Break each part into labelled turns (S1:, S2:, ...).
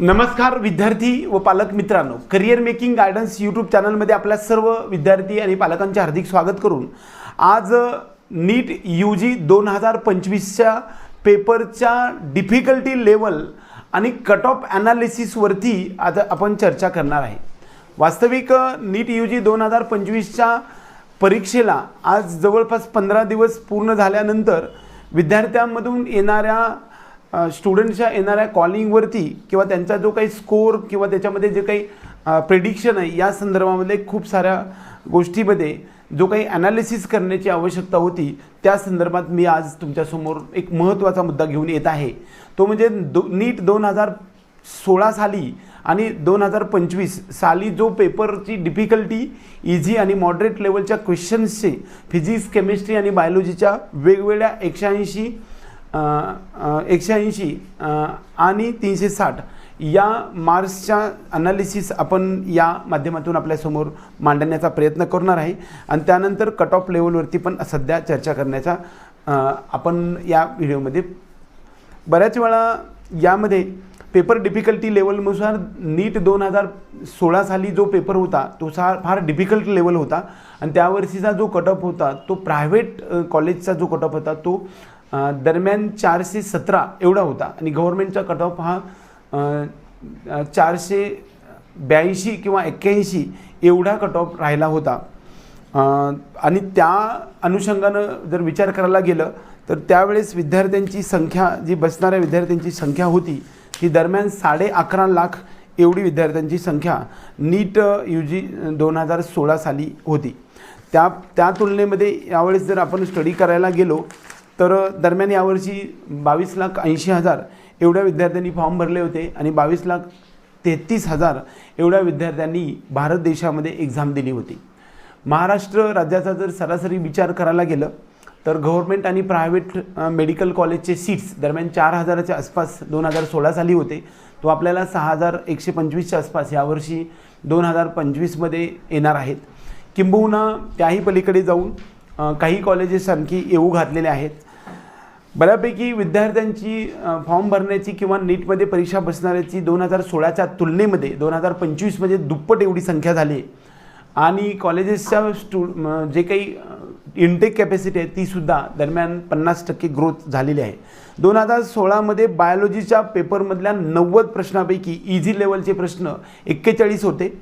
S1: नमस्कार विद्यार्थी व पालक मित्रांनो. करिअर मेकिंग गायडन्स यूट्यूब चॅनलमध्ये आपल्या सर्व विद्यार्थी आणि पालकांचे हार्दिक स्वागत करून आज नीट यू जी दोन हजार पंचवीसच्या पेपरच्या डिफिकल्टी लेवल आणि कट ऑफ ॲनालिसिसवरती आज आपण चर्चा करणार आहे. वास्तविक नीट यू जी दोन हजार पंचवीसच्या परीक्षेला आज जवळपास पंधरा दिवस पूर्ण झाल्यानंतर विद्यार्थ्यांमधून येणाऱ्या स्टुडंटच्या येणाऱ्या कॉलिंगवरती किंवा त्यांचा जो काही स्कोर किंवा त्याच्यामध्ये जे काही प्रेडिक्शन आहे या संदर्भामध्ये खूप साऱ्या गोष्टीमध्ये जो काही ॲनालिसिस करण्याची आवश्यकता होती त्या संदर्भात मी आज तुमच्यासमोर एक महत्त्वाचा मुद्दा घेऊन येत आहे. तो म्हणजे दो नीट दोन हजार सोळा साली आणि दोन हजार पंचवीस साली जो पेपरची डिफिकल्टी इझी आणि मॉडरेट लेवलच्या क्वेश्चन्सचे फिजिक्स केमिस्ट्री आणि बायोलॉजीच्या वेगवेगळ्या एकशे ऐंशी एकशे ऐंशी आणि तीनशे साठ या मार्क्सच्या अनालिसिस आपण या माध्यमातून आपल्यासमोर मांडण्याचा प्रयत्न करणार आहे. आणि त्यानंतर कट ऑफ लेवलवरती पण सध्या चर्चा करण्याचा आपण या व्हिडिओमध्ये बऱ्याच वेळा यामध्ये पेपर डिफिकल्टी लेवलनुसार नीट दोन हजार सोळा साली जो पेपर होता तो सा फार डिफिकल्ट लेवल होता. आणि त्यावर्षीचा जो कटअप होता तो प्रायव्हेट कॉलेजचा जो कटअप होता तो दरम्यान चारशे सतरा एवढा होता. आणि गव्हर्मेंटचा कटऑफ हा चारशे ब्याऐंशी किंवा एक्क्याऐंशी एवढा कटऑफ राहिला होता. आणि त्या अनुषंगानं जर विचार करायला गेलं तर त्यावेळेस विद्यार्थ्यांची संख्या जी बसणाऱ्या विद्यार्थ्यांची संख्या होती ती दरम्यान साडे अकरा लाख एवढी विद्यार्थ्यांची संख्या नीट यू जी दोन हजार सोळा साली होती. त्या त्या तुलनेमध्ये यावेळेस जर आपण स्टडी करायला गेलो तर दरम्यान यावर्षी बावीस लाख ऐंशी हजार एवढ्या विद्यार्थ्यांनी फॉर्म भरले होते आणि बावीस लाख तेहतीस हजार एवढ्या विद्यार्थ्यांनी भारत देशामध्ये एक्झाम दिली होती. महाराष्ट्र राज्याचा जर सरासरी विचार करायला गेलं तर गव्हर्मेंट आणि प्रायव्हेट मेडिकल कॉलेजचे सीट्स दरम्यान चार हजाराच्या आसपास दोन हजार सोळा साली होते. तो आपल्याला सहा हजार एकशे पंचवीसच्या आसपास यावर्षी दोन हजार पंचवीसमध्ये येणार आहेत. किंबहुना त्याही पलीकडे जाऊन काही कॉलेजेस आणखी येऊ घातलेले आहेत. बऱ्यापैकी विद्यार्थ्यांची फॉर्म भरण्याची किंवा नीटमध्ये परीक्षा बसणाऱ्याची दोन हजार सोळाच्या तुलनेमध्ये दोन हजार पंचवीसमध्ये दुप्पट एवढी संख्या झाली आहे. आणि कॉलेजेसच्या स्टू जे काही इनटेक कॅपॅसिटी आहे तीसुद्धा दरम्यान पन्नास टक्के ग्रोथ झालेली आहे. दोन हजार सोळामध्ये बायोलॉजीच्या पेपरमधल्या नव्वद प्रश्नापैकी इझी लेवलचे प्रश्न एक्केचाळीस होते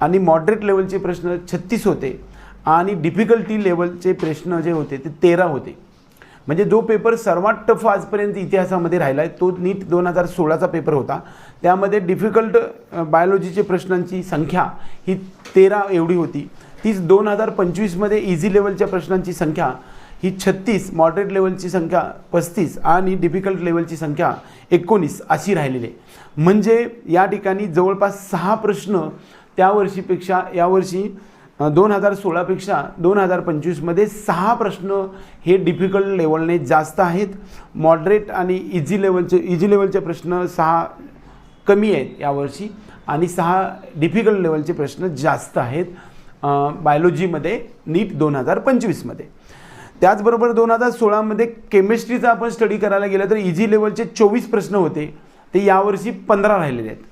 S1: आणि मॉडरेट लेवलचे प्रश्न छत्तीस होते आणि डिफिकल्टी लेवलचे प्रश्न जे होते ते तेरा होते. म्हणजे जो पेपर सर्वात टफ आजपर्यंत इतिहासामध्ये राहिला आहे तो नीट दोन हजार सोळाचा पेपर होता. त्यामध्ये डिफिकल्ट बायोलॉजीचे प्रश्नांची संख्या ही तेरा एवढी होती. तीच दोन हजार पंचवीसमध्ये इझी लेवलच्या प्रश्नांची संख्या ही छत्तीस मॉडरेट लेवलची संख्या पस्तीस आणि डिफिकल्ट लेवलची संख्या एकोणीस अशी राहिलेली आहे. म्हणजे या ठिकाणी जवळपास सहा प्रश्न त्या वर्षीपेक्षा यावर्षी दोन हजार सोळापेक्षा दोन हजार पंचवीसमध्ये सहा प्रश्न हे डिफिकल्ट लेवलने जास्त आहेत. मॉडरेट आणि इझी लेवलचे इझी लेवलचे प्रश्न सहा कमी आहेत यावर्षी आणि सहा डिफिकल्ट लेवलचे प्रश्न जास्त आहेत. बायोलॉजीमध्ये नीट दोन हजार पंचवीसमध्ये. त्याचबरोबर दोन हजार सोळामध्ये केमिस्ट्रीचा आपण स्टडी करायला गेलं तर इझी लेवलचे चोवीस प्रश्न होते. ते यावर्षी पंधरा राहिलेले आहेत.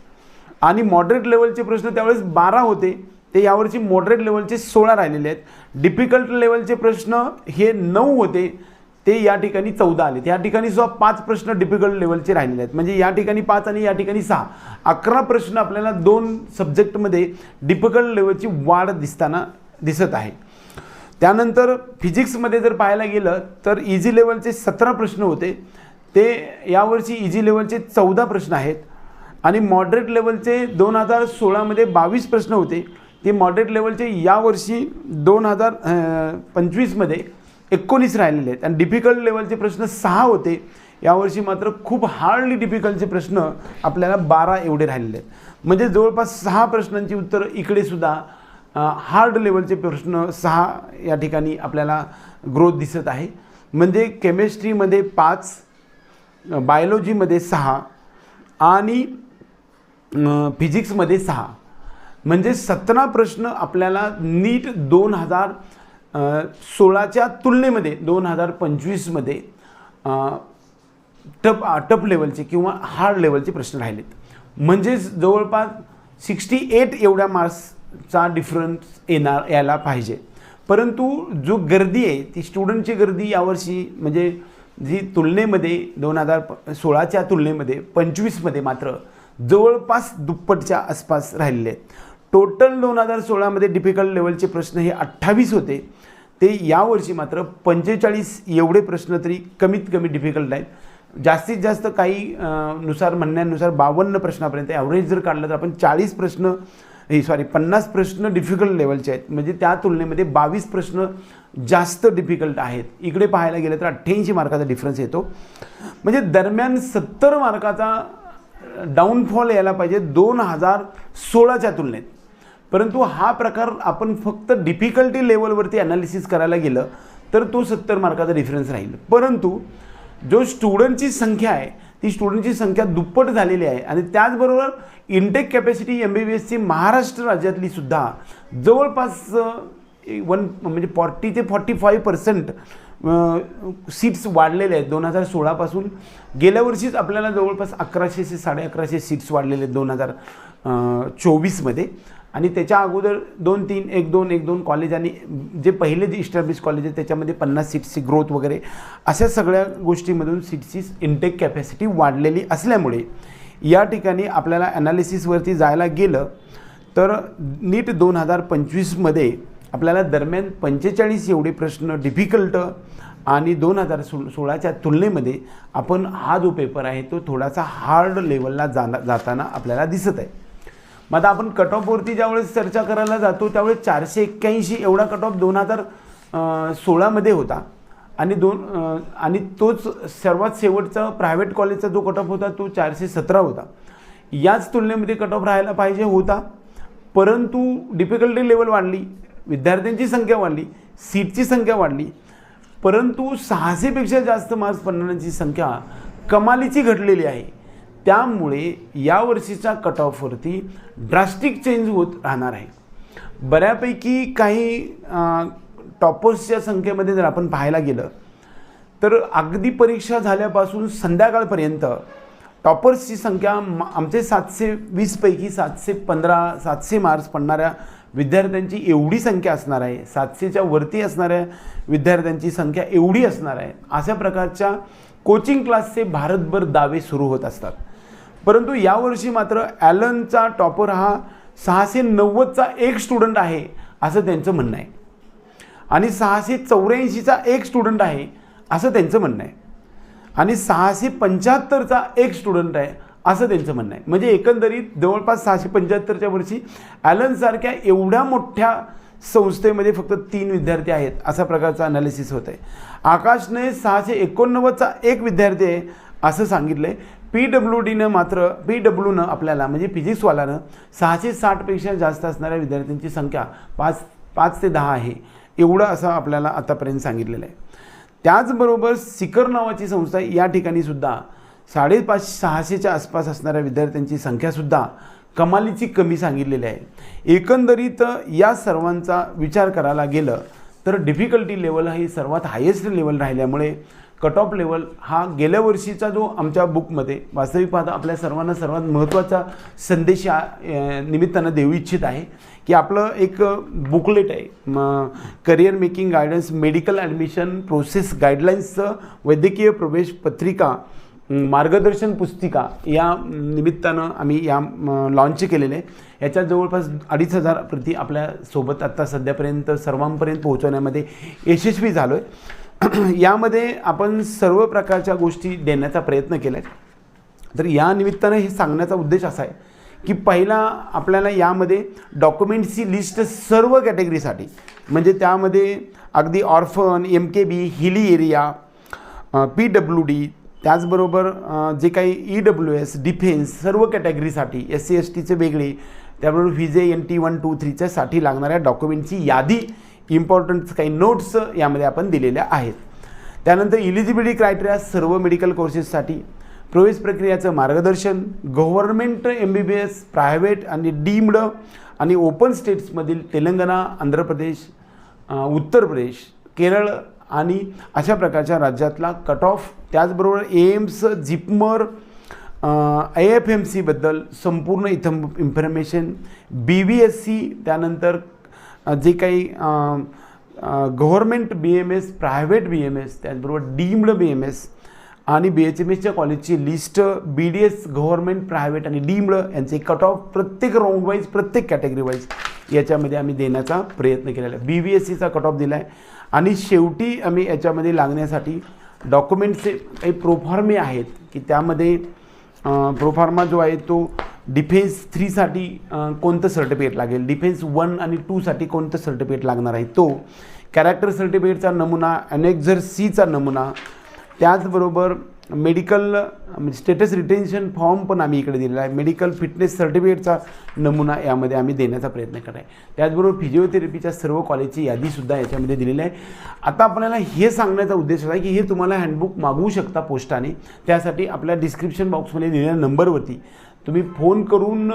S1: आणि मॉडरेट लेवलचे प्रश्न त्यावेळेस बारा होते. ते यावर्षी मॉडरेट लेवलचे सोळा राहिलेले आहेत. डिफिकल्ट लेवलचे प्रश्न हे नऊ होते. ते या ठिकाणी चौदा आलेत. या ठिकाणी सुद्धा पाच प्रश्न डिफिकल्ट लेवलचे राहिलेले आहेत. म्हणजे या ठिकाणी पाच आणि या ठिकाणी सहा. अकरा प्रश्न आपल्याला दोन सब्जेक्टमध्ये डिफिकल्ट लेवलची वाढ दिसताना दिसत आहे. त्यानंतर फिजिक्समध्ये जर पाहायला गेलं तर इझी लेवलचे सतरा प्रश्न होते. ते यावर्षी इझी लेवलचे चौदा प्रश्न आहेत. आणि मॉडरेट लेवलचे दोन हजार सोळामध्ये बावीस प्रश्न होते. ते मॉडरेट लेवलचे यावर्षी दोन हजार पंचवीसमध्ये एकोणीस राहिलेले आहेत. आणि डिफिकल्ट लेवलचे प्रश्न सहा होते. यावर्षी मात्र खूप हार्डली डिफिकल्टचे प्रश्न आपल्याला बारा एवढे राहिलेले आहेत. म्हणजे जवळपास सहा प्रश्नांची उत्तरं इकडेसुद्धा हार्ड लेवलचे प्रश्न सहा या ठिकाणी आपल्याला ग्रोथ दिसत आहे. म्हणजे केमिस्ट्रीमध्ये पाच बायोलॉजीमध्ये सहा आणि फिजिक्समध्ये सहा. म्हणजे सतरा प्रश्न आपल्याला नीट दोन हजार सोळाच्या तुलनेमध्ये दोन हजार पंचवीसमध्ये टप टप लेवलचे किंवा हार्ड लेवलचे प्रश्न राहिलेत. म्हणजेच जवळपास सिक्स्टी एट एवढ्या मार्क्सचा डिफरन्स येणार यायला पाहिजे. परंतु जो गर्दी आहे ती स्टुडंटची गर्दी यावर्षी म्हणजे जी तुलनेमध्ये दोन हजार प सोळाच्या तुलनेमध्ये पंचवीसमध्ये मात्र जवळपास दुप्पटच्या आसपास राहिलेले आहेत. टोटल दोन हजार सोळामध्ये डिफिकल्ट लेवलचे प्रश्न हे अठ्ठावीस होते. ते यावर्षी मात्र पंचेचाळीस एवढे प्रश्न तरी कमीत कमी डिफिकल्ट आहेत. जास्तीत जास्त काही नुसार म्हणण्यानुसार बावन्न प्रश्नापर्यंत ॲव्हरेज जर काढलं तर आपण चाळीस प्रश्न हे सॉरी पन्नास प्रश्न डिफिकल्ट लेवलचे आहेत. म्हणजे त्या तुलनेमध्ये बावीस प्रश्न जास्त डिफिकल्ट आहेत. इकडे पाहायला गेलं तर अठ्ठ्याऐंशी मार्काचा डिफरन्स येतो. म्हणजे दरम्यान सत्तर मार्काचा डाऊनफॉल यायला पाहिजे दोन हजार सोळाच्या तुलनेत. परंतु हा प्रकार आपण फक्त डिफिकल्टी लेवलवरती ॲनालिसिस करायला गेलं तर तो सत्तर मार्काचा डिफरन्स राहील. परंतु जो स्टुडंटची संख्या आहे ती स्टुडंटची संख्या दुप्पट झालेली आहे आणि त्याचबरोबर intake capacity M B B एसची महाराष्ट्र राज्यातली सुद्धा जवळपास वन म्हणजे फॉर्टी ते फॉर्टी फाईव्ह पर्सेंट सीट्स वाढलेले आहेत. दोन हजार सोळापासून गेल्या वर्षीच आपल्याला जवळपास अकराशे ते साडे अकराशे सीट्स वाढलेले आहेत दोन हजार चोवीसमध्ये आणि त्याच्या अगोदर दोन तीन एक दोन एक दोन कॉलेज आणि जे पहिले जे इस्टॅब्लिश कॉलेज आहेत त्याच्यामध्ये पन्नास सीट्सची ग्रोथ वगैरे अशा सगळ्या गोष्टीमधून सीट्सची इंटेक कॅपॅसिटी वाढलेली असल्यामुळे या ठिकाणी आपल्याला ॲनालिसिसवरती जायला गेलं तर नीट दोन हजार पंचवीसमध्ये आपल्याला दरम्यान पंचेचाळीस एवढे प्रश्न डिफिकल्ट आणि दोन हजार सो सोळाच्या तुलनेमध्ये आपण हा जो पेपर आहे तो थोडासा हार्ड लेवलला जाना जाताना आपल्याला दिसत आहे. मग आता आपण कट ऑफवरती ज्यावेळेस चर्चा करायला जातो त्यावेळेस चारशे एक्क्याऐंशी एवढा कट ऑफ दोन हजार सोळामध्ये होता. आणि दोन आणि तोच सर्वात शेवटचा प्रायव्हेट कॉलेजचा जो कट ऑफ होता तो चारशे सतरा होता. याच तुलनेमध्ये कट ऑफ राहायला पाहिजे होता. परंतु डिफिकल्टी लेवल वाढली विद्यार्थ्यांची संख्या वाढली सीटची संख्या वाढली. परंतु सहाशेपेक्षा जास्त मार्क्स पडणाऱ्यांची संख्या कमालीची घटलेली आहे. त्यामुळे यावर्षीचा कट ऑफवरती ड्रास्टिक चेंज होत राहणार आहे. बऱ्यापैकी काही टॉपर्सच्या संख्येमध्ये जर आपण पाहायला गेलं तर अगदी परीक्षा झाल्यापासून संध्याकाळपर्यंत टॉपर्सची संख्या आमचे सातशे वीसपैकी सातशे पंधरा सातशे मार्क्स पडणाऱ्या विद्यार्थ्यांची एवढी संख्या असणार आहे. सातशेच्या वरती असणाऱ्या विद्यार्थ्यांची संख्या एवढी असणार आहे. अशा प्रकारच्या कोचिंग क्लासचे भारतभर दावे सुरू होत असतात. परंतु यावर्षी मात्र ॲलनचा टॉपर हा सहाशे नव्वदचा एक स्टुडंट आहे असं त्यांचं म्हणणं आहे. आणि सहाशे चौऱ्याऐंशीचा एक स्टुडंट आहे असं त्यांचं म्हणणं आहे. आणि सहाशे पंच्याहत्तरचा एक स्टुडंट आहे असं त्यांचं म्हणणं आहे. म्हणजे एकंदरीत जवळपास सहाशे पंच्याहत्तरच्या वर्षी ॲलनसारख्या एवढ्या मोठ्या संस्थेमध्ये फक्त तीन विद्यार्थी आहेत अशा प्रकारचं अनालिसिस होत आहे आकाशने सहाशे एकोणनव्वदचा एक विद्यार्थी आहे असं सांगितलं आहे पी डब्ल्यू डीनं मात्र पी डब्ल्यूनं आपल्याला म्हणजे फिजिक्सवालानं सहाशे साठपेक्षा जास्त असणाऱ्या विद्यार्थ्यांची संख्या पाच पाच ते दहा आहे एवढं असं आपल्याला आतापर्यंत सांगितलेलं आहे. त्याचबरोबर सिकर नावाची संस्था या ठिकाणी सुद्धा साडेपाच सहाशेच्या आसपास असणाऱ्या विद्यार्थ्यांची संख्यासुद्धा कमालीची कमी सांगितलेली आहे. एकंदरीत या सर्वांचा विचार करायला गेलं तर डिफिकल्टी लेवल ही सर्वात हायेस्ट लेवल राहिल्यामुळे कट ऑफ लेवल हा गेल्या वर्षीचा जो आमच्या बुकमध्ये वास्तविक पाहता आपल्या सर्वांना सर्वात महत्त्वाचा संदेश या निमित्तानं देऊ इच्छित आहे की आपलं एक बुकलेट आहे म career making guidance medical admission process गाईडलाईन्सचं वैद्यकीय प्रवेश पत्रिका मार्गदर्शन पुस्तिका या निमित्तानं आम्ही या लॉन्च केलेले आहे. याच्यात जवळपास अडीच हजार प्रती आपल्यासोबत आत्ता सध्यापर्यंत सर्वांपर्यंत पोहोचवण्यामध्ये यशस्वी झालो आहे यामध्ये आपण सर्व प्रकारच्या गोष्टी देण्याचा प्रयत्न केला आहे तर या निमित्तानं हे सांगण्याचा उद्देश असा आहे की पहिला आपल्याला यामध्ये डॉक्युमेंट्सची लिस्ट सर्व कॅटेगरीसाठी म्हणजे त्यामध्ये अगदी orphan M K B hilly area P W D त्याचबरोबर जे काही ई डब्ल्यू एस डिफेन्स सर्व कॅटेगरीसाठी एस सी एस टीचे वेगळे त्याबरोबर VJ N T one two थ्रीच्यासाठी लागणाऱ्या डॉक्युमेंटची यादी इम्पॉर्टंट काही नोट्स यामध्ये आपण दिलेल्या आहेत. त्यानंतर इलिजिबिलिटी क्रायटेरिया सर्व मेडिकल कोर्सेससाठी प्रवेश प्रक्रियाचं मार्गदर्शन government M B B S private आणि डीम्ड आणि ओपन स्टेट्समधील तेलंगणा आंध्र प्रदेश उत्तर प्रदेश केरळ आणि अशा प्रकारच्या राज्यातला कट ऑफ त्याचबरोबर AIIMS JIPMER I F M सीबद्दल संपूर्ण इथं information B B S C त्यानंतर जे काही government B M S private B M S त्याचबरोबर डीम्ड बी एम एस आणि बी एच एम एसच्या कॉलेजची list B D S government private आणि डीम्ड यांचे कट ऑफ प्रत्येक राऊंड वाईज प्रत्येक कॅटेगरी वाईज याच्यामध्ये आम्ही देण्याचा प्रयत्न केलेला आहे. बी व्ही एस सीचा कट ऑफ दिला आहे आणि शेवटी आम्ही याच्यामध्ये लागण्यासाठी डॉक्युमेंटचे काही प्रोफॉर्मे आहेत की त्यामध्ये प्रोफार्मा जो आहे तो डिफेन्स थ्रीसाठी कोणतं सर्टिफिकेट लागेल? डिफेन्स वन आणि टूसाठी कोणतं सर्टिफिकेट लागणार आहे? तो कॅरेक्टर सर्टिफिकेटचा नमुना अनेक्झर सीचा नमुना त्याचबरोबर मेडिकल म्हणजे स्टेटस रिटेन्शन फॉर्म पण आम्ही इकडे दिलेला आहे. मेडिकल फिटनेस सर्टिफिकेटचा नमुना यामध्ये आम्ही देण्याचा प्रयत्न करत आहे. त्याचबरोबर फिजिओथेरपीच्या सर्व कॉलेजची यादीसुद्धा याच्यामध्ये दिलेली आहे. आता आपल्याला हे सांगण्याचा उद्देश आहे की हे तुम्हाला हँडबुक मागवू शकता पोस्टाने. त्यासाठी आपल्या डिस्क्रिप्शन बॉक्समध्ये दिलेल्या नंबरवरती तुम्ही फोन करून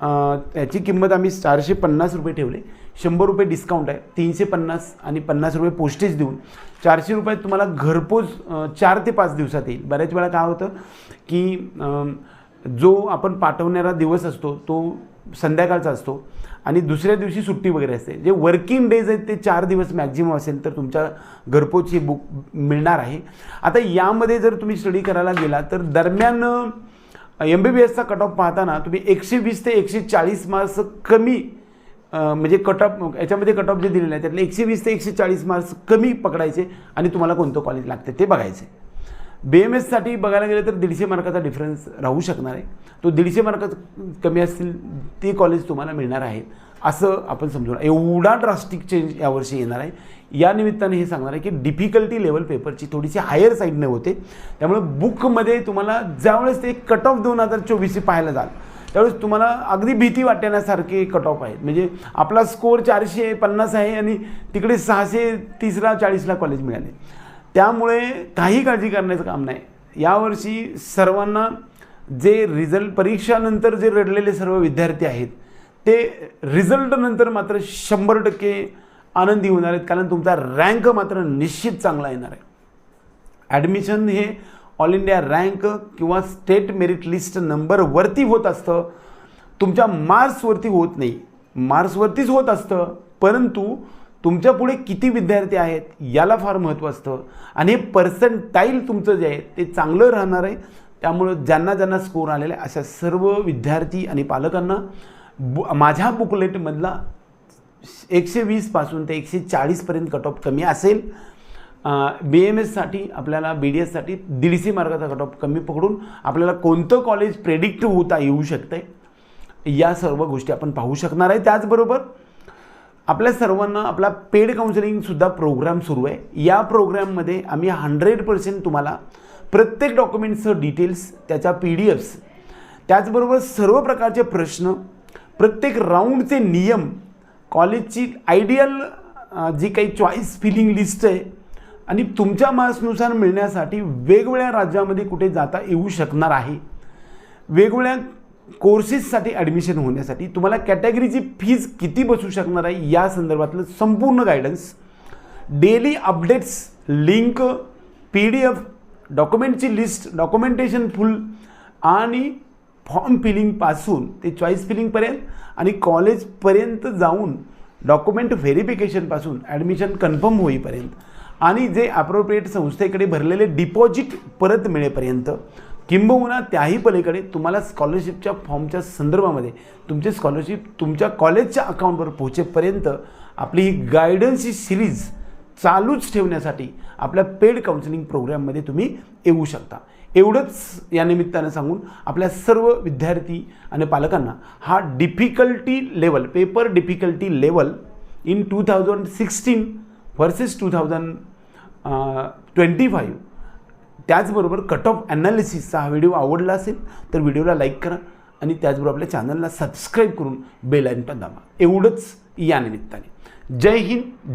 S1: ह्याची किंमत आम्ही चारशे पन्नास रुपये ठेवले. शंभर रुपये डिस्काउंट आहे. तीनशे पन्नास आणि पन्नास रुपये पोस्टेज देऊन चारशे रुपयात तुम्हाला घरपोच चार ते पाच दिवसात येईल. बऱ्याच वेळा काय होतं की जो आपण पाठवणारा दिवस असतो तो संध्याकाळचा असतो आणि दुसऱ्या दिवशी सुट्टी वगैरे असते. जे वर्किंग डेज आहेत ते चार दिवस मॅक्झिमम असेल तर तुमच्या घरपोच ही बुक मिळणार आहे. आता यामध्ये जर तुम्ही स्टडी करायला गेला तर दरम्यान एम बी बी एसचा कट ऑफ पाहताना तुम्ही एकशे वीस ते एकशे चाळीस मार्क्स कमी म्हणजे कट ऑफ याच्यामध्ये कट ऑफ जे दिलेले आहे त्यातले एकशे वीस ते एकशे चाळीस मार्क्स कमी पकडायचे आणि तुम्हाला कोणतं कॉलेज लागते ते बघायचे. बी एम एससाठी बघायला गेलं तर दीडशे मार्काचा डिफरन्स राहू शकणार आहे. तो दीडशे मार्क कमी असतील ते कॉलेज तुम्हाला मिळणार आहे. असं आपण समजून एवढा ड्रास्टिक चेंज यावर्षी येणार आहे. या निमित्ताने हे सांगणार आहे की डिफिकल्टी लेवल पेपरची थोडीशी हायर साईडने होते. त्यामुळे बुकमध्ये तुम्हाला ज्यावेळेस ते कट ऑफ दोन हजार चोवीसची पाहायला जाल त्यावेळेस तुम्हाला अगदी भीती वाटण्यासारखे कट ऑफ आहेत म्हणजे आपला स्कोअर चारशे पन्नास आहे आणि तिकडे सहाशे तीसला चाळीसला कॉलेज मिळाले. त्यामुळे काही काळजी करण्याचं काम नाही. यावर्षी सर्वांना जे रिझल्ट परीक्षानंतर जे रडलेले सर्व विद्यार्थी आहेत ते रिझल्टनंतर मात्र शंभर टक्के आनंदी होणार आहेत कारण तुमचा रँक मात्र निश्चित चांगला येणार आहे. ॲडमिशन हे ऑल इंडिया रँक किंवा स्टेट मेरिट लिस्ट नंबरवरती होत असतं. तुमच्या मार्क्सवरती होत नाही. मार्क्सवरतीच होत असतं परंतु तुमच्यापुढे किती विद्यार्थी आहेत याला फार महत्त्व असतं. आणि हे पर्सेंटाईल तुमचं जे आहे ते चांगलं राहणार आहे. त्यामुळं ज्यांना ज्यांना स्कोर आलेला आहे, अशा सर्व विद्यार्थी आणि पालकांना बु माझ्या बुकलेटमधला एकशे वीसपासून ते एकशे चाळीसपर्यंत कट ऑफ कमी असेल. बी एम एससाठी आपल्याला बी डी एससाठी दीडशे मार्काचा कट ऑफ कमी पकडून आपल्याला कोणतं कॉलेज प्रेडिक्ट होता येऊ शकतं या सर्व गोष्टी आपण पाहू शकणार आहे. त्याचबरोबर आपल्या सर्वांना आपला पेड काउन्सिलिंगसुद्धा प्रोग्राम सुरू आहे. या प्रोग्राममध्ये आम्ही हंड्रेड पर्सेंट तुम्हाला प्रत्येक डॉक्युमेंटचं डिटेल्स त्याच्या पी डी एफ्स त्याचबरोबर सर्व प्रकारचे प्रश्न प्रत्येक राऊंडचे नियम कॉलेजची आयडियल जी काही चॉईस फिलिंग लिस्ट आहे आणि तुमच्या मार्क्सनुसार मिळण्यासाठी वेगवेगळ्या राज्यामध्ये कुठे जाता येऊ शकणार आहे. वेगवेगळ्या कोर्सेससाठी ॲडमिशन होण्यासाठी तुम्हाला कॅटेगरीची फीज किती बसू शकणार आहे या संदर्भातलं संपूर्ण guidance daily updates link P D F डॉक्युमेंटची list documentation full आणि फॉर्म फिलिंगपासून ते चॉईस फिलिंगपर्यंत आणि कॉलेजपर्यंत जाऊन डॉक्युमेंट व्हेरिफिकेशनपासून ॲडमिशन कन्फर्म होईपर्यंत आणि जे ॲप्रोप्रिएट संस्थेकडे भरलेले डिपॉझिट परत मिळेपर्यंत किंबहुना त्याही पलीकडे तुम्हाला स्कॉलरशिपच्या फॉर्मच्या संदर्भामध्ये तुमचे स्कॉलरशिप तुमच्या कॉलेजच्या अकाउंटवर पोहोचेपर्यंत आपली ही गायडन्सची सिरीज चालूच ठेवण्यासाठी आपल्या पेड काउन्सिलिंग प्रोग्राममध्ये तुम्ही येऊ शकता. एवढंच या निमित्तानं सांगून आपल्या सर्व विद्यार्थी आणि पालकांना हा difficulty level paper difficulty level in two thousand sixteen versus two thousand twenty five त्याचबरोबर कट ऑफ ॲनालिसिसचा हा व्हिडिओ आवडला असेल तर व्हिडिओला लाईक करा आणि त्याचबरोबर आपल्या चॅनलला सबस्क्राईब करून बेल आयकॉन दाबा. एवढंच या निमित्ताने. जय हिंद जय